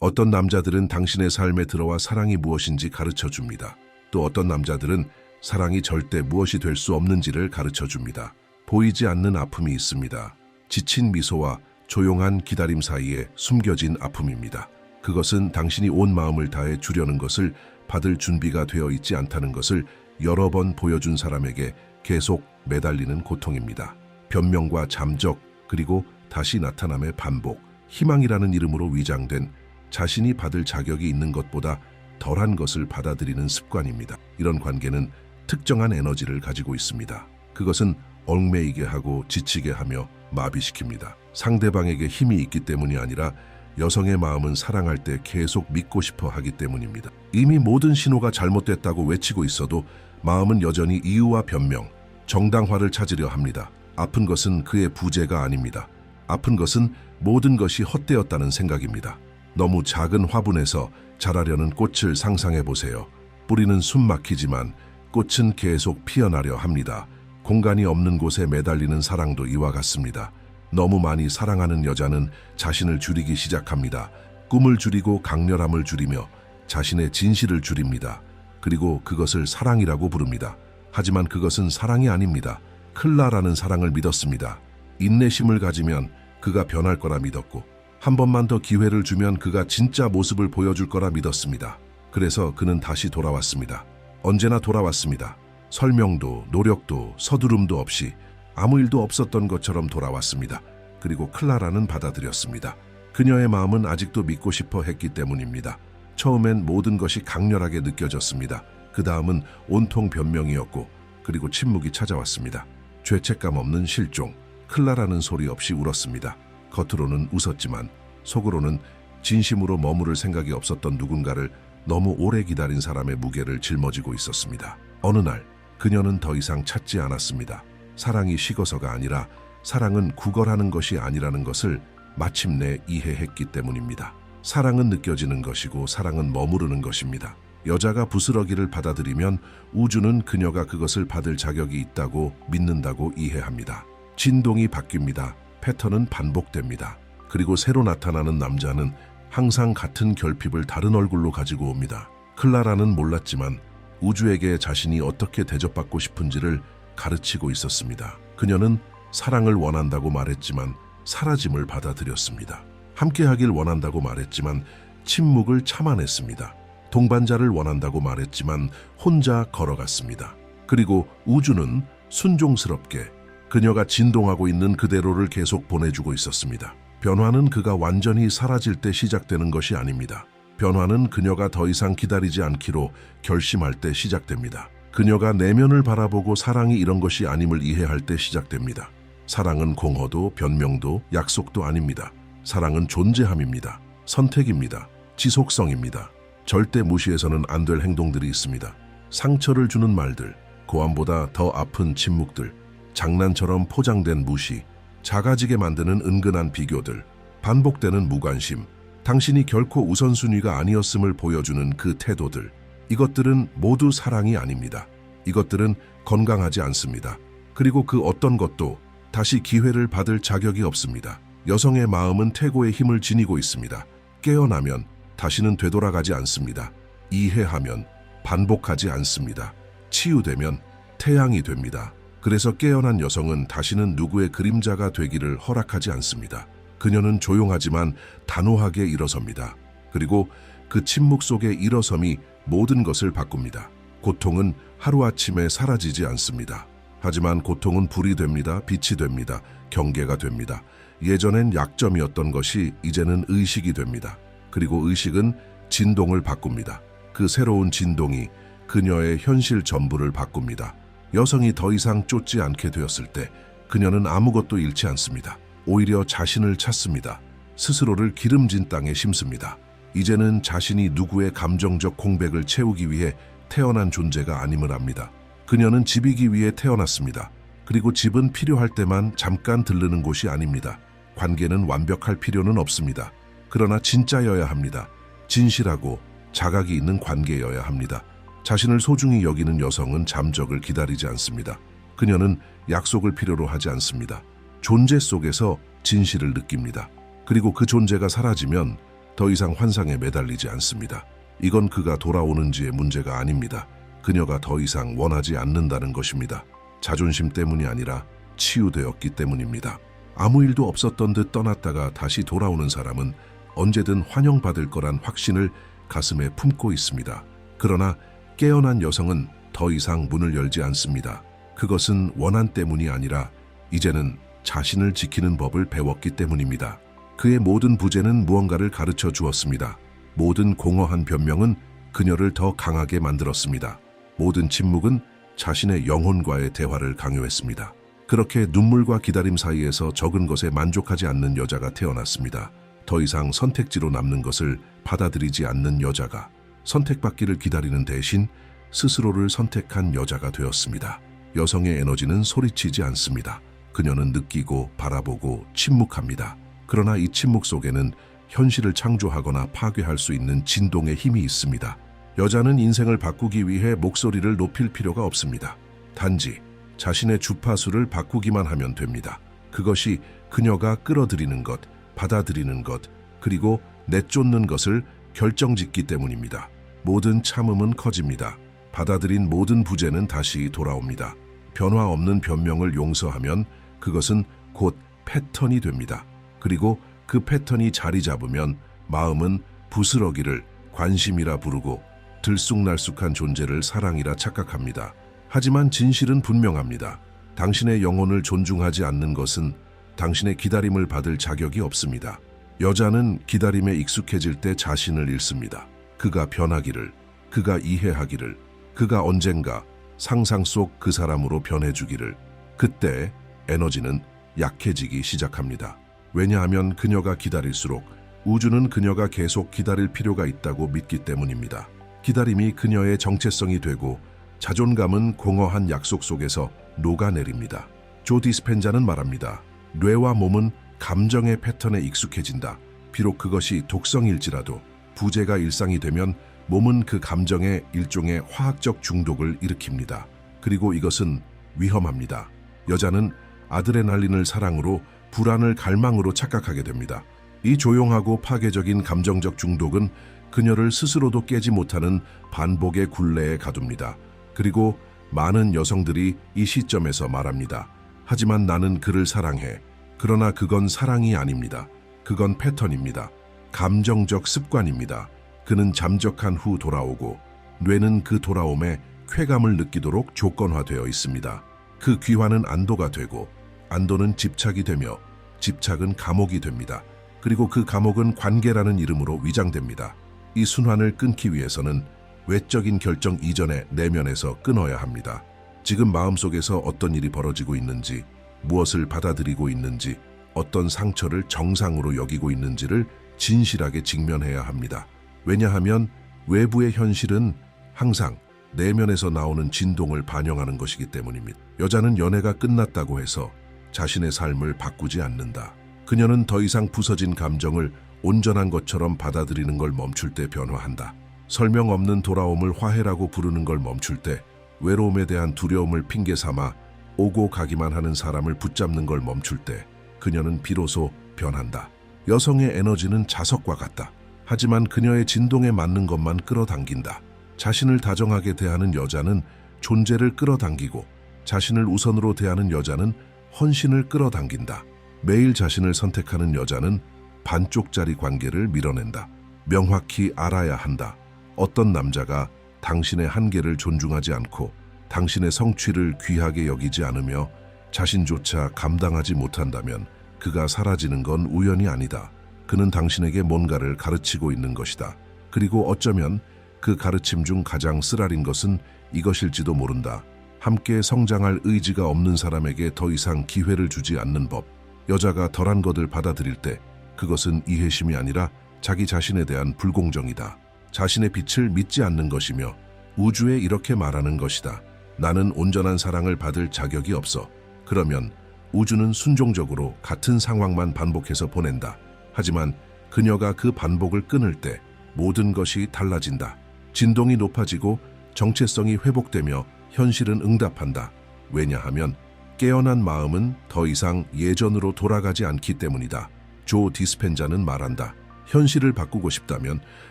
어떤 남자들은 당신의 삶에 들어와 사랑이 무엇인지 가르쳐 줍니다. 또 어떤 남자들은 사랑이 절대 무엇이 될 수 없는지를 가르쳐 줍니다. 보이지 않는 아픔이 있습니다. 지친 미소와 조용한 기다림 사이에 숨겨진 아픔입니다. 그것은 당신이 온 마음을 다해 주려는 것을 받을 준비가 되어 있지 않다는 것을 여러 번 보여준 사람에게 계속 매달리는 고통입니다. 변명과 잠적, 그리고 다시 나타남의 반복, 희망이라는 이름으로 위장된 자신이 받을 자격이 있는 것보다 덜한 것을 받아들이는 습관입니다. 이런 관계는 특정한 에너지를 가지고 있습니다. 그것은 얽매이게 하고 지치게 하며 마비시킵니다. 상대방에게 힘이 있기 때문이 아니라 여성의 마음은 사랑할 때 계속 믿고 싶어 하기 때문입니다. 이미 모든 신호가 잘못됐다고 외치고 있어도 마음은 여전히 이유와 변명, 정당화를 찾으려 합니다. 아픈 것은 그의 부재가 아닙니다. 아픈 것은 모든 것이 헛되었다는 생각입니다. 너무 작은 화분에서 자라려는 꽃을 상상해 보세요. 뿌리는 숨 막히지만 꽃은 계속 피어나려 합니다. 공간이 없는 곳에 매달리는 사랑도 이와 같습니다. 너무 많이 사랑하는 여자는 자신을 줄이기 시작합니다. 꿈을 줄이고 강렬함을 줄이며 자신의 진실을 줄입니다. 그리고 그것을 사랑이라고 부릅니다. 하지만 그것은 사랑이 아닙니다. 클라라는 사랑을 믿었습니다. 인내심을 가지면 그가 변할 거라 믿었고 한 번만 더 기회를 주면 그가 진짜 모습을 보여줄 거라 믿었습니다. 그래서 그는 다시 돌아왔습니다. 언제나 돌아왔습니다. 설명도 노력도 서두름도 없이 아무 일도 없었던 것처럼 돌아왔습니다. 그리고 클라라는 받아들였습니다. 그녀의 마음은 아직도 믿고 싶어 했기 때문입니다. 처음엔 모든 것이 강렬하게 느껴졌습니다. 그 다음은 온통 변명이었고 그리고 침묵이 찾아왔습니다. 죄책감 없는 실종, 클라라는 소리 없이 울었습니다. 겉으로는 웃었지만 속으로는 진심으로 머무를 생각이 없었던 누군가를 너무 오래 기다린 사람의 무게를 짊어지고 있었습니다. 어느 날 그녀는 더 이상 찾지 않았습니다. 사랑이 식어서가 아니라 사랑은 구걸하는 것이 아니라는 것을 마침내 이해했기 때문입니다. 사랑은 느껴지는 것이고 사랑은 머무르는 것입니다. 여자가 부스러기를 받아들이면 우주는 그녀가 그것을 받을 자격이 있다고 믿는다고 이해합니다. 진동이 바뀝니다. 패턴은 반복됩니다. 그리고 새로 나타나는 남자는 항상 같은 결핍을 다른 얼굴로 가지고 옵니다. 클라라는 몰랐지만 우주에게 자신이 어떻게 대접받고 싶은지를 가르치고 있었습니다. 그녀는 사랑을 원한다고 말했지만 사라짐을 받아들였습니다. 함께하길 원한다고 말했지만 침묵을 참아냈습니다. 동반자를 원한다고 말했지만 혼자 걸어갔습니다. 그리고 우주는 순종스럽게 그녀가 진동하고 있는 그대로를 계속 보내주고 있었습니다. 변화는 그가 완전히 사라질 때 시작되는 것이 아닙니다. 변화는 그녀가 더 이상 기다리지 않기로 결심할 때 시작됩니다. 그녀가 내면을 바라보고 사랑이 이런 것이 아님을 이해할 때 시작됩니다. 사랑은 공허도 변명도 약속도 아닙니다. 사랑은 존재함입니다. 선택입니다. 지속성입니다. 절대 무시해서는 안 될 행동들이 있습니다. 상처를 주는 말들, 고함보다 더 아픈 침묵들, 장난처럼 포장된 무시, 작아지게 만드는 은근한 비교들, 반복되는 무관심, 당신이 결코 우선순위가 아니었음을 보여주는 그 태도들, 이것들은 모두 사랑이 아닙니다. 이것들은 건강하지 않습니다. 그리고 그 어떤 것도 다시 기회를 받을 자격이 없습니다. 여성의 마음은 태고의 힘을 지니고 있습니다. 깨어나면 다시는 되돌아가지 않습니다. 이해하면 반복하지 않습니다. 치유되면 태양이 됩니다. 그래서 깨어난 여성은 다시는 누구의 그림자가 되기를 허락하지 않습니다. 그녀는 조용하지만 단호하게 일어섭니다. 그리고 그 침묵 속의 일어섬이 모든 것을 바꿉니다. 고통은 하루아침에 사라지지 않습니다. 하지만 고통은 불이 됩니다. 빛이 됩니다. 경계가 됩니다. 예전엔 약점이었던 것이 이제는 의식이 됩니다. 그리고 의식은 진동을 바꿉니다. 그 새로운 진동이 그녀의 현실 전부를 바꿉니다. 여성이 더 이상 쫓지 않게 되었을 때 그녀는 아무것도 잃지 않습니다. 오히려 자신을 찾습니다. 스스로를 기름진 땅에 심습니다. 이제는 자신이 누구의 감정적 공백을 채우기 위해 태어난 존재가 아님을 압니다. 그녀는 집이기 위해 태어났습니다. 그리고 집은 필요할 때만 잠깐 들르는 곳이 아닙니다. 관계는 완벽할 필요는 없습니다. 그러나 진짜여야 합니다. 진실하고 자각이 있는 관계여야 합니다. 자신을 소중히 여기는 여성은 잠적을 기다리지 않습니다. 그녀는 약속을 필요로 하지 않습니다. 존재 속에서 진실을 느낍니다. 그리고 그 존재가 사라지면 더 이상 환상에 매달리지 않습니다. 이건 그가 돌아오는지의 문제가 아닙니다. 그녀가 더 이상 원하지 않는다는 것입니다. 자존심 때문이 아니라 치유되었기 때문입니다. 아무 일도 없었던 듯 떠났다가 다시 돌아오는 사람은 언제든 환영받을 거란 확신을 가슴에 품고 있습니다. 그러나 깨어난 여성은 더 이상 문을 열지 않습니다. 그것은 원한 때문이 아니라 이제는 자신을 지키는 법을 배웠기 때문입니다. 그의 모든 부재는 무언가를 가르쳐 주었습니다. 모든 공허한 변명은 그녀를 더 강하게 만들었습니다. 모든 침묵은 자신의 영혼과의 대화를 강요했습니다. 그렇게 눈물과 기다림 사이에서 적은 것에 만족하지 않는 여자가 태어났습니다. 더 이상 선택지로 남는 것을 받아들이지 않는 여자가 선택받기를 기다리는 대신 스스로를 선택한 여자가 되었습니다. 여성의 에너지는 소리치지 않습니다. 그녀는 느끼고 바라보고 침묵합니다. 그러나 이 침묵 속에는 현실을 창조하거나 파괴할 수 있는 진동의 힘이 있습니다. 여자는 인생을 바꾸기 위해 목소리를 높일 필요가 없습니다. 단지 자신의 주파수를 바꾸기만 하면 됩니다. 그것이 그녀가 끌어들이는 것, 받아들이는 것, 그리고 내쫓는 것을 결정짓기 때문입니다. 모든 참음은 커집니다. 받아들인 모든 부재는 다시 돌아옵니다. 변화 없는 변명을 용서하면 그것은 곧 패턴이 됩니다. 그리고 그 패턴이 자리 잡으면 마음은 부스러기를 관심이라 부르고 들쑥날쑥한 존재를 사랑이라 착각합니다. 하지만 진실은 분명합니다. 당신의 영혼을 존중하지 않는 것은 당신의 기다림을 받을 자격이 없습니다. 여자는 기다림에 익숙해질 때 자신을 잃습니다. 그가 변하기를, 그가 이해하기를, 그가 언젠가 상상 속 그 사람으로 변해주기를, 그때 에너지는 약해지기 시작합니다. 왜냐하면 그녀가 기다릴수록 우주는 그녀가 계속 기다릴 필요가 있다고 믿기 때문입니다. 기다림이 그녀의 정체성이 되고 자존감은 공허한 약속 속에서 녹아내립니다. 조 디스펜자는 말합니다. 뇌와 몸은 감정의 패턴에 익숙해진다. 비록 그것이 독성일지라도 부재가 일상이 되면 몸은 그 감정에 일종의 화학적 중독을 일으킵니다. 그리고 이것은 위험합니다. 여자는 아드레날린을 사랑으로 불안을 갈망으로 착각하게 됩니다. 이 조용하고 파괴적인 감정적 중독은 그녀를 스스로도 깨지 못하는 반복의 굴레에 가둡니다. 그리고 많은 여성들이 이 시점에서 말합니다. 하지만 나는 그를 사랑해. 그러나 그건 사랑이 아닙니다. 그건 패턴입니다. 감정적 습관입니다. 그는 잠적한 후 돌아오고 뇌는 그 돌아옴에 쾌감을 느끼도록 조건화되어 있습니다. 그 귀환은 안도가 되고 안도는 집착이 되며 집착은 감옥이 됩니다. 그리고 그 감옥은 관계라는 이름으로 위장됩니다. 이 순환을 끊기 위해서는 외적인 결정 이전에 내면에서 끊어야 합니다. 지금 마음속에서 어떤 일이 벌어지고 있는지, 무엇을 받아들이고 있는지, 어떤 상처를 정상으로 여기고 있는지를 진실하게 직면해야 합니다. 왜냐하면 외부의 현실은 항상 내면에서 나오는 진동을 반영하는 것이기 때문입니다. 여자는 연애가 끝났다고 해서 자신의 삶을 바꾸지 않는다. 그녀는 더 이상 부서진 감정을 온전한 것처럼 받아들이는 걸 멈출 때 변화한다. 설명 없는 돌아옴을 화해라고 부르는 걸 멈출 때 외로움에 대한 두려움을 핑계 삼아 오고 가기만 하는 사람을 붙잡는 걸 멈출 때 그녀는 비로소 변한다. 여성의 에너지는 자석과 같다. 하지만 그녀의 진동에 맞는 것만 끌어당긴다. 자신을 다정하게 대하는 여자는 존재를 끌어당기고 자신을 우선으로 대하는 여자는 헌신을 끌어당긴다. 매일 자신을 선택하는 여자는 반쪽짜리 관계를 밀어낸다. 명확히 알아야 한다. 어떤 남자가 당신의 한계를 존중하지 않고 당신의 성취를 귀하게 여기지 않으며 자신조차 감당하지 못한다면 그가 사라지는 건 우연이 아니다. 그는 당신에게 뭔가를 가르치고 있는 것이다. 그리고 어쩌면 그 가르침 중 가장 쓰라린 것은 이것일지도 모른다. 함께 성장할 의지가 없는 사람에게 더 이상 기회를 주지 않는 법. 여자가 덜한 것을 받아들일 때 그것은 이해심이 아니라 자기 자신에 대한 불공정이다. 자신의 빛을 믿지 않는 것이며 우주에 이렇게 말하는 것이다. 나는 온전한 사랑을 받을 자격이 없어. 그러면 우주는 순종적으로 같은 상황만 반복해서 보낸다. 하지만 그녀가 그 반복을 끊을 때 모든 것이 달라진다. 진동이 높아지고 정체성이 회복되며 현실은 응답한다. 왜냐하면 깨어난 마음은 더 이상 예전으로 돌아가지 않기 때문이다. 조 디스펜자는 말한다. 현실을 바꾸고 싶다면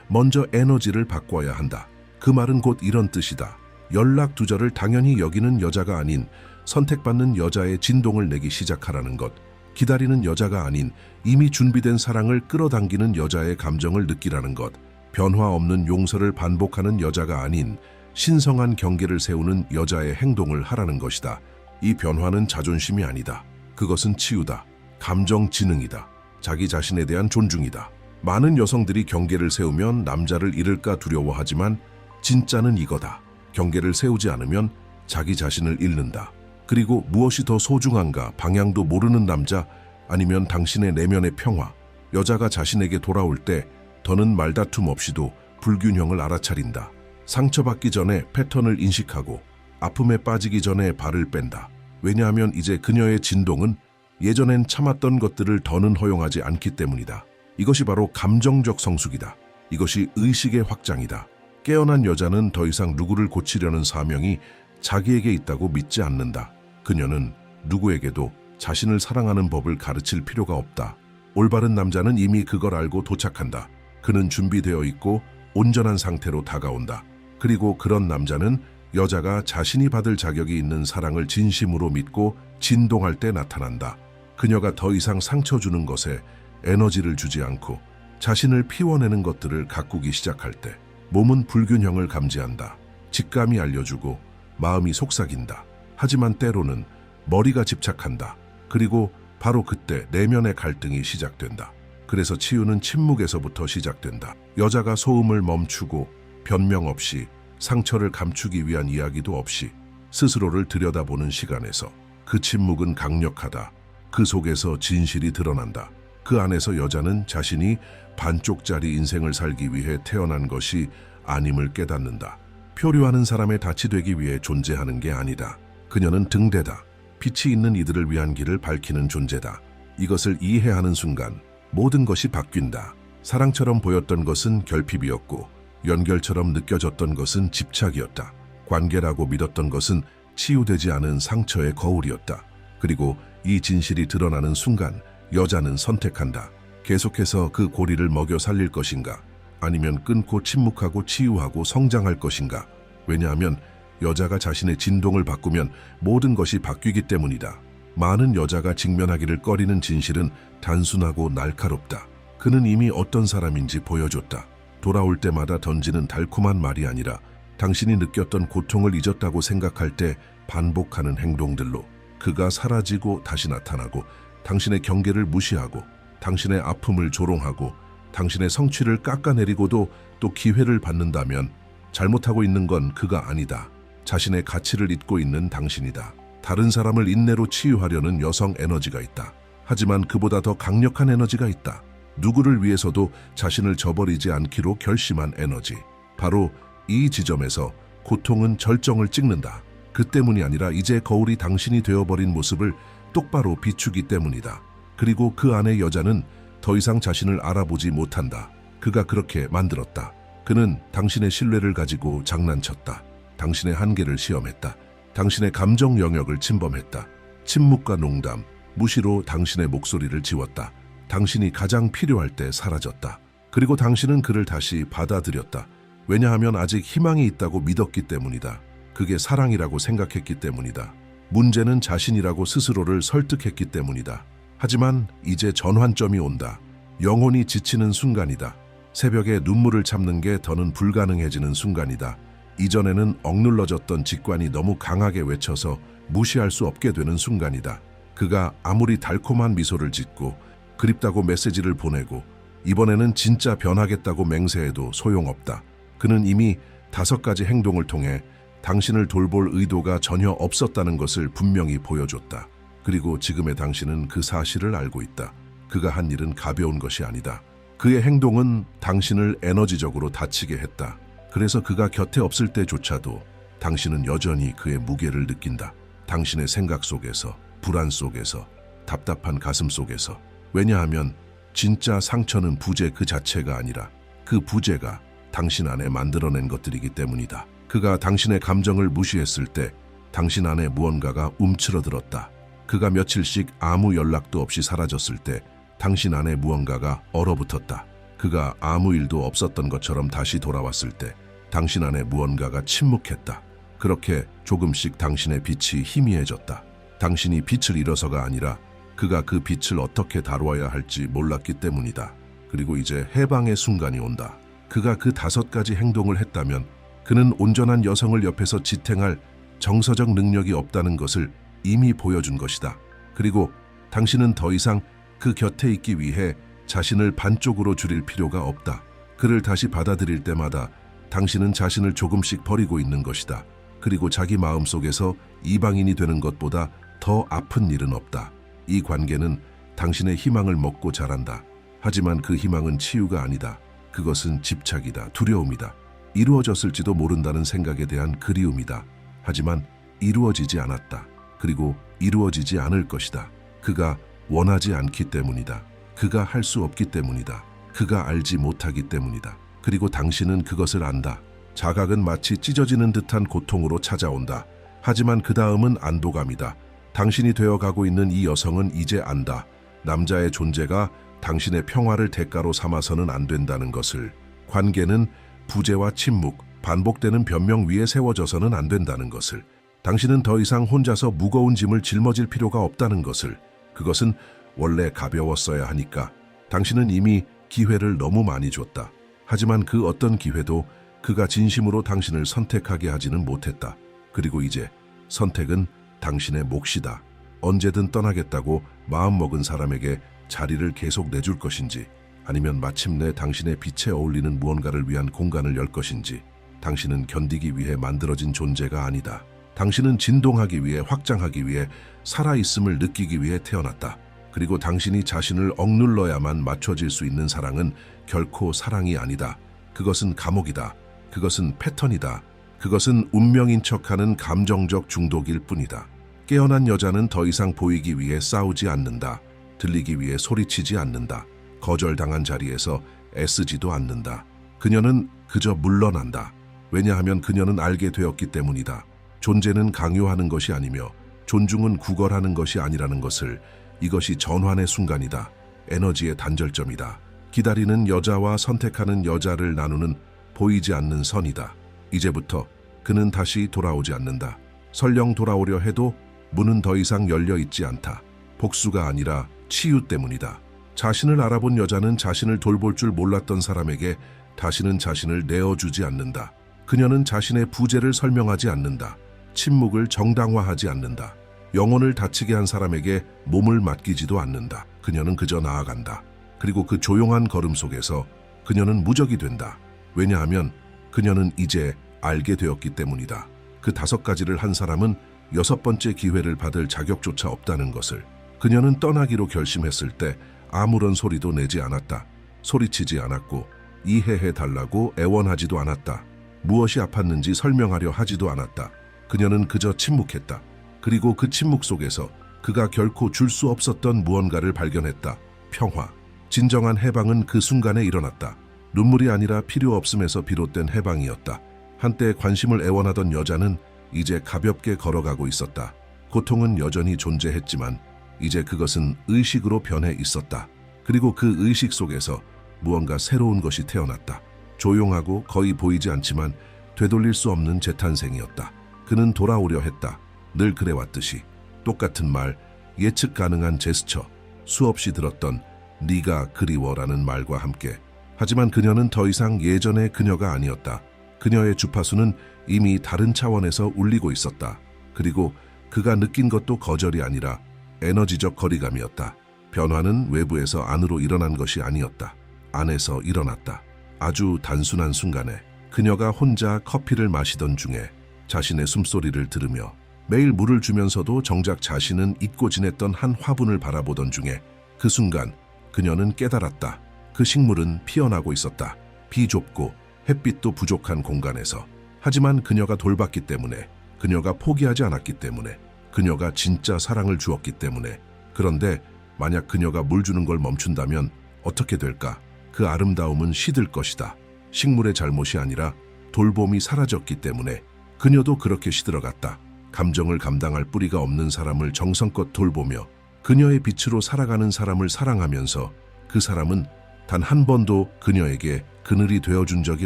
먼저 에너지를 바꿔야 한다. 그 말은 곧 이런 뜻이다. 연락 두절을 당연히 여기는 여자가 아닌 선택받는 여자의 진동을 내기 시작하라는 것. 기다리는 여자가 아닌 이미 준비된 사랑을 끌어당기는 여자의 감정을 느끼라는 것. 변화 없는 용서를 반복하는 여자가 아닌 신성한 경계를 세우는 여자의 행동을 하라는 것이다. 이 변화는 자존심이 아니다. 그것은 치유다. 감정 지능이다. 자기 자신에 대한 존중이다. 많은 여성들이 경계를 세우면 남자를 잃을까 두려워하지만 진짜는 이거다. 경계를 세우지 않으면 자기 자신을 잃는다. 그리고 무엇이 더 소중한가 방향도 모르는 남자 아니면 당신의 내면의 평화. 여자가 자신에게 돌아올 때 더는 말다툼 없이도 불균형을 알아차린다. 상처받기 전에 패턴을 인식하고 아픔에 빠지기 전에 발을 뺀다. 왜냐하면 이제 그녀의 진동은 예전엔 참았던 것들을 더는 허용하지 않기 때문이다. 이것이 바로 감정적 성숙이다. 이것이 의식의 확장이다. 깨어난 여자는 더 이상 누구를 고치려는 사명이 자기에게 있다고 믿지 않는다. 그녀는 누구에게도 자신을 사랑하는 법을 가르칠 필요가 없다. 올바른 남자는 이미 그걸 알고 도착한다. 그는 준비되어 있고 온전한 상태로 다가온다. 그리고 그런 남자는 여자가 자신이 받을 자격이 있는 사랑을 진심으로 믿고 진동할 때 나타난다. 그녀가 더 이상 상처 주는 것에 에너지를 주지 않고 자신을 피워내는 것들을 가꾸기 시작할 때 몸은 불균형을 감지한다. 직감이 알려주고 마음이 속삭인다. 하지만 때로는 머리가 집착한다. 그리고 바로 그때 내면의 갈등이 시작된다. 그래서 치유는 침묵에서부터 시작된다. 여자가 소음을 멈추고 변명 없이 상처를 감추기 위한 이야기도 없이 스스로를 들여다보는 시간에서 그 침묵은 강력하다. 그 속에서 진실이 드러난다. 그 안에서 여자는 자신이 반쪽짜리 인생을 살기 위해 태어난 것이 아님을 깨닫는다. 표류하는 사람의 닻이 되기 위해 존재하는 게 아니다. 그녀는 등대다. 빛이 있는 이들을 위한 길을 밝히는 존재다. 이것을 이해하는 순간 모든 것이 바뀐다. 사랑처럼 보였던 것은 결핍이었고 연결처럼 느껴졌던 것은 집착이었다. 관계라고 믿었던 것은 치유되지 않은 상처의 거울이었다. 그리고 이 진실이 드러나는 순간 여자는 선택한다. 계속해서 그 고리를 먹여 살릴 것인가? 아니면 끊고 침묵하고 치유하고 성장할 것인가? 왜냐하면 여자가 자신의 진동을 바꾸면 모든 것이 바뀌기 때문이다. 많은 여자가 직면하기를 꺼리는 진실은 단순하고 날카롭다. 그는 이미 어떤 사람인지 보여줬다. 돌아올 때마다 던지는 달콤한 말이 아니라 당신이 느꼈던 고통을 잊었다고 생각할 때 반복하는 행동들로 그가 사라지고 다시 나타나고 당신의 경계를 무시하고 당신의 아픔을 조롱하고 당신의 성취를 깎아내리고도 또 기회를 받는다면 잘못하고 있는 건 그가 아니다. 자신의 가치를 잊고 있는 당신이다. 다른 사람을 인내로 치유하려는 여성 에너지가 있다. 하지만 그보다 더 강력한 에너지가 있다. 누구를 위해서도 자신을 저버리지 않기로 결심한 에너지. 바로 이 지점에서 고통은 절정을 찍는다. 그 때문이 아니라 이제 거울이 당신이 되어버린 모습을 똑바로 비추기 때문이다. 그리고 그 안의 여자는 더 이상 자신을 알아보지 못한다. 그가 그렇게 만들었다. 그는 당신의 신뢰를 가지고 장난쳤다. 당신의 한계를 시험했다. 당신의 감정 영역을 침범했다. 침묵과 농담, 무시로 당신의 목소리를 지웠다. 당신이 가장 필요할 때 사라졌다. 그리고 당신은 그를 다시 받아들였다. 왜냐하면 아직 희망이 있다고 믿었기 때문이다. 그게 사랑이라고 생각했기 때문이다. 문제는 자신이라고 스스로를 설득했기 때문이다. 하지만 이제 전환점이 온다. 영혼이 지치는 순간이다. 새벽에 눈물을 참는 게 더는 불가능해지는 순간이다. 이전에는 억눌러졌던 직관이 너무 강하게 외쳐서 무시할 수 없게 되는 순간이다. 그가 아무리 달콤한 미소를 짓고 그립다고 메시지를 보내고 이번에는 진짜 변하겠다고 맹세해도 소용없다. 그는 이미 다섯 가지 행동을 통해 당신을 돌볼 의도가 전혀 없었다는 것을 분명히 보여줬다. 그리고 지금의 당신은 그 사실을 알고 있다. 그가 한 일은 가벼운 것이 아니다. 그의 행동은 당신을 에너지적으로 다치게 했다. 그래서 그가 곁에 없을 때조차도 당신은 여전히 그의 무게를 느낀다. 당신의 생각 속에서, 불안 속에서, 답답한 가슴 속에서. 왜냐하면 진짜 상처는 부재 그 자체가 아니라 그 부재가 당신 안에 만들어낸 것들이기 때문이다. 그가 당신의 감정을 무시했을 때 당신 안에 무언가가 움츠러들었다. 그가 며칠씩 아무 연락도 없이 사라졌을 때 당신 안에 무언가가 얼어붙었다. 그가 아무 일도 없었던 것처럼 다시 돌아왔을 때 당신 안에 무언가가 침묵했다. 그렇게 조금씩 당신의 빛이 희미해졌다. 당신이 빛을 잃어서가 아니라 그가 그 빛을 어떻게 다루어야 할지 몰랐기 때문이다. 그리고 이제 해방의 순간이 온다. 그가 그 다섯 가지 행동을 했다면 그는 온전한 여성을 옆에서 지탱할 정서적 능력이 없다는 것을 이미 보여준 것이다. 그리고 당신은 더 이상 그 곁에 있기 위해 자신을 반쪽으로 줄일 필요가 없다. 그를 다시 받아들일 때마다 당신은 자신을 조금씩 버리고 있는 것이다. 그리고 자기 마음 속에서 이방인이 되는 것보다 더 아픈 일은 없다. 이 관계는 당신의 희망을 먹고 자란다. 하지만 그 희망은 치유가 아니다. 그것은 집착이다. 두려움이다. 이루어졌을지도 모른다는 생각에 대한 그리움이다. 하지만 이루어지지 않았다. 그리고 이루어지지 않을 것이다. 그가 원하지 않기 때문이다. 그가 할 수 없기 때문이다. 그가 알지 못하기 때문이다. 그리고 당신은 그것을 안다. 자각은 마치 찢어지는 듯한 고통으로 찾아온다. 하지만 그 다음은 안도감이다. 당신이 되어가고 있는 이 여성은 이제 안다. 남자의 존재가 당신의 평화를 대가로 삼아서는 안 된다는 것을. 관계는 부재와 침묵, 반복되는 변명 위에 세워져서는 안 된다는 것을. 당신은 더 이상 혼자서 무거운 짐을 짊어질 필요가 없다는 것을. 그것은 원래 가벼웠어야 하니까. 당신은 이미 기회를 너무 많이 줬다. 하지만 그 어떤 기회도 그가 진심으로 당신을 선택하게 하지는 못했다. 그리고 이제 선택은 당신의 몫이다. 언제든 떠나겠다고 마음먹은 사람에게 자리를 계속 내줄 것인지 아니면 마침내 당신의 빛에 어울리는 무언가를 위한 공간을 열 것인지 당신은 견디기 위해 만들어진 존재가 아니다. 당신은 진동하기 위해 확장하기 위해 살아있음을 느끼기 위해 태어났다. 그리고 당신이 자신을 억눌러야만 맞춰질 수 있는 사랑은 결코 사랑이 아니다. 그것은 감옥이다. 그것은 패턴이다. 그것은 운명인 척하는 감정적 중독일 뿐이다. 깨어난 여자는 더 이상 보이기 위해 싸우지 않는다. 들리기 위해 소리치지 않는다. 거절당한 자리에서 애쓰지도 않는다. 그녀는 그저 물러난다. 왜냐하면 그녀는 알게 되었기 때문이다. 존재는 강요하는 것이 아니며 존중은 구걸하는 것이 아니라는 것을 이것이 전환의 순간이다. 에너지의 단절점이다. 기다리는 여자와 선택하는 여자를 나누는 보이지 않는 선이다. 이제부터 그는 다시 돌아오지 않는다. 설령 돌아오려 해도 문은 더 이상 열려 있지 않다. 복수가 아니라 치유 때문이다. 자신을 알아본 여자는 자신을 돌볼 줄 몰랐던 사람에게 다시는 자신을 내어주지 않는다. 그녀는 자신의 부재를 설명하지 않는다. 침묵을 정당화하지 않는다. 영혼을 다치게 한 사람에게 몸을 맡기지도 않는다. 그녀는 그저 나아간다. 그리고 그 조용한 걸음 속에서 그녀는 무적이 된다. 왜냐하면 그녀는 이제 알게 되었기 때문이다. 그 다섯 가지를 한 사람은 여섯 번째 기회를 받을 자격조차 없다는 것을 그녀는 떠나기로 결심했을 때 아무런 소리도 내지 않았다. 소리치지 않았고 이해해 달라고 애원하지도 않았다. 무엇이 아팠는지 설명하려 하지도 않았다. 그녀는 그저 침묵했다. 그리고 그 침묵 속에서 그가 결코 줄 수 없었던 무언가를 발견했다. 평화. 진정한 해방은 그 순간에 일어났다. 눈물이 아니라 필요 없음에서 비롯된 해방이었다. 한때 관심을 애원하던 여자는 이제 가볍게 걸어가고 있었다. 고통은 여전히 존재했지만 이제 그것은 의식으로 변해 있었다. 그리고 그 의식 속에서 무언가 새로운 것이 태어났다. 조용하고 거의 보이지 않지만 되돌릴 수 없는 재탄생이었다. 그는 돌아오려 했다. 늘 그래왔듯이 똑같은 말, 예측 가능한 제스처, 수없이 들었던 네가 그리워라는 말과 함께 하지만 그녀는 더 이상 예전의 그녀가 아니었다. 그녀의 주파수는 이미 다른 차원에서 울리고 있었다. 그리고 그가 느낀 것도 거절이 아니라 에너지적 거리감이었다. 변화는 외부에서 안으로 일어난 것이 아니었다. 안에서 일어났다. 아주 단순한 순간에 그녀가 혼자 커피를 마시던 중에 자신의 숨소리를 들으며 매일 물을 주면서도 정작 자신은 잊고 지냈던 한 화분을 바라보던 중에 그 순간 그녀는 깨달았다. 그 식물은 피어나고 있었다. 비좁고 햇빛도 부족한 공간에서. 하지만 그녀가 돌봤기 때문에, 그녀가 포기하지 않았기 때문에, 그녀가 진짜 사랑을 주었기 때문에. 그런데 만약 그녀가 물 주는 걸 멈춘다면 어떻게 될까? 그 아름다움은 시들 것이다. 식물의 잘못이 아니라 돌봄이 사라졌기 때문에 그녀도 그렇게 시들어갔다. 감정을 감당할 뿌리가 없는 사람을 정성껏 돌보며 그녀의 빛으로 살아가는 사람을 사랑하면서 그 사람은 단 한 번도 그녀에게 그늘이 되어준 적이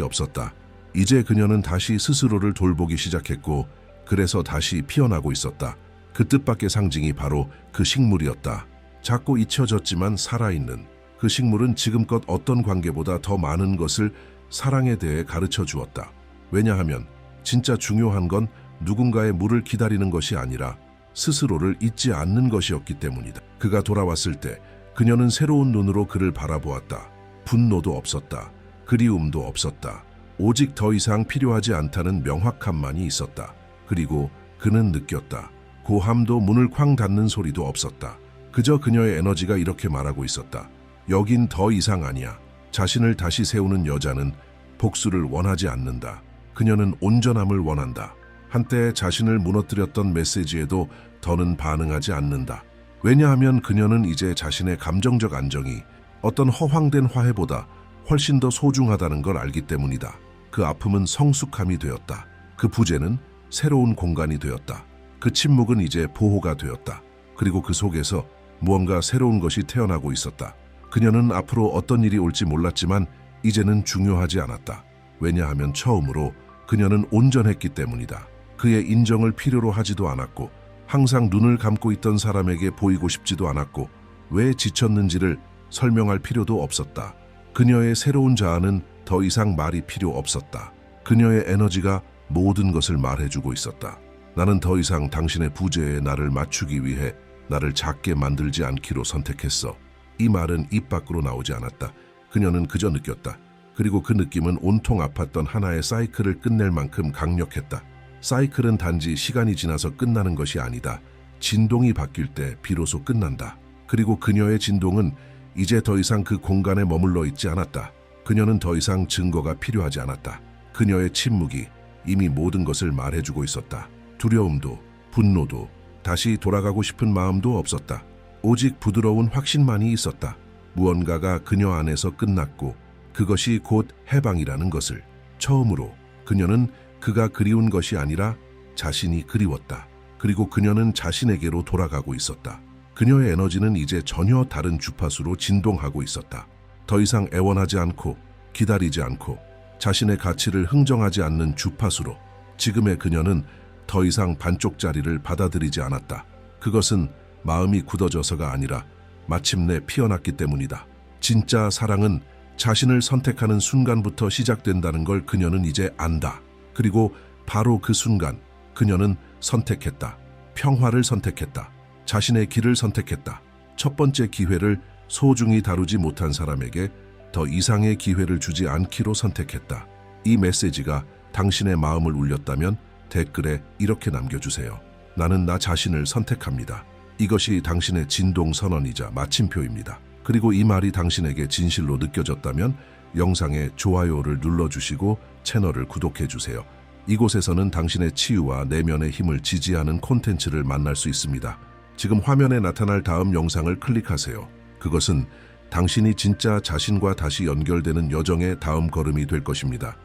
없었다. 이제 그녀는 다시 스스로를 돌보기 시작했고 그래서 다시 피어나고 있었다. 그 뜻밖의 상징이 바로 그 식물이었다. 작고 잊혀졌지만 살아있는 그 식물은 지금껏 어떤 관계보다 더 많은 것을 사랑에 대해 가르쳐 주었다. 왜냐하면 진짜 중요한 건 누군가의 물을 기다리는 것이 아니라 스스로를 잊지 않는 것이었기 때문이다. 그가 돌아왔을 때 그녀는 새로운 눈으로 그를 바라보았다. 분노도 없었다. 그리움도 없었다. 오직 더 이상 필요하지 않다는 명확함만이 있었다. 그리고 그는 느꼈다. 고함도 문을 쾅 닫는 소리도 없었다. 그저 그녀의 에너지가 이렇게 말하고 있었다. 여긴 더 이상 아니야. 자신을 다시 세우는 여자는 복수를 원하지 않는다. 그녀는 온전함을 원한다. 한때 자신을 무너뜨렸던 메시지에도 더는 반응하지 않는다. 왜냐하면 그녀는 이제 자신의 감정적 안정이 어떤 허황된 화해보다 훨씬 더 소중하다는 걸 알기 때문이다. 그 아픔은 성숙함이 되었다. 그 부재는 새로운 공간이 되었다. 그 침묵은 이제 보호가 되었다. 그리고 그 속에서 무언가 새로운 것이 태어나고 있었다. 그녀는 앞으로 어떤 일이 올지 몰랐지만 이제는 중요하지 않았다. 왜냐하면 처음으로 그녀는 온전했기 때문이다. 그의 인정을 필요로 하지도 않았고 항상 눈을 감고 있던 사람에게 보이고 싶지도 않았고 왜 지쳤는지를 설명할 필요도 없었다. 그녀의 새로운 자아는 더 이상 말이 필요 없었다. 그녀의 에너지가 모든 것을 말해주고 있었다. 나는 더 이상 당신의 부재에 나를 맞추기 위해 나를 작게 만들지 않기로 선택했어. 이 말은 입 밖으로 나오지 않았다. 그녀는 그저 느꼈다. 그리고 그 느낌은 온통 아팠던 하나의 사이클을 끝낼 만큼 강력했다. 사이클은 단지 시간이 지나서 끝나는 것이 아니다. 진동이 바뀔 때 비로소 끝난다. 그리고 그녀의 진동은 이제 더 이상 그 공간에 머물러 있지 않았다. 그녀는 더 이상 증거가 필요하지 않았다. 그녀의 침묵이 이미 모든 것을 말해주고 있었다. 두려움도, 분노도, 다시 돌아가고 싶은 마음도 없었다. 오직 부드러운 확신만이 있었다. 무언가가 그녀 안에서 끝났고 그것이 곧 해방이라는 것을 처음으로 그녀는 그가 그리운 것이 아니라 자신이 그리웠다. 그리고 그녀는 자신에게로 돌아가고 있었다. 그녀의 에너지는 이제 전혀 다른 주파수로 진동하고 있었다. 더 이상 애원하지 않고 기다리지 않고 자신의 가치를 흥정하지 않는 주파수로 지금의 그녀는 더 이상 반쪽짜리를 받아들이지 않았다. 그것은 마음이 굳어져서가 아니라 마침내 피어났기 때문이다. 진짜 사랑은 자신을 선택하는 순간부터 시작된다는 걸 그녀는 이제 안다. 그리고 바로 그 순간 그녀는 선택했다. 평화를 선택했다. 자신의 길을 선택했다. 첫 번째 기회를 소중히 다루지 못한 사람에게 더 이상의 기회를 주지 않기로 선택했다. 이 메시지가 당신의 마음을 울렸다면 댓글에 이렇게 남겨주세요. 나는 나 자신을 선택합니다. 이것이 당신의 진동 선언이자 마침표입니다. 그리고 이 말이 당신에게 진실로 느껴졌다면 영상에 좋아요를 눌러주시고 채널을 구독해주세요. 이곳에서는 당신의 치유와 내면의 힘을 지지하는 콘텐츠를 만날 수 있습니다. 지금 화면에 나타날 다음 영상을 클릭하세요. 그것은 당신이 진짜 자신과 다시 연결되는 여정의 다음 걸음이 될 것입니다.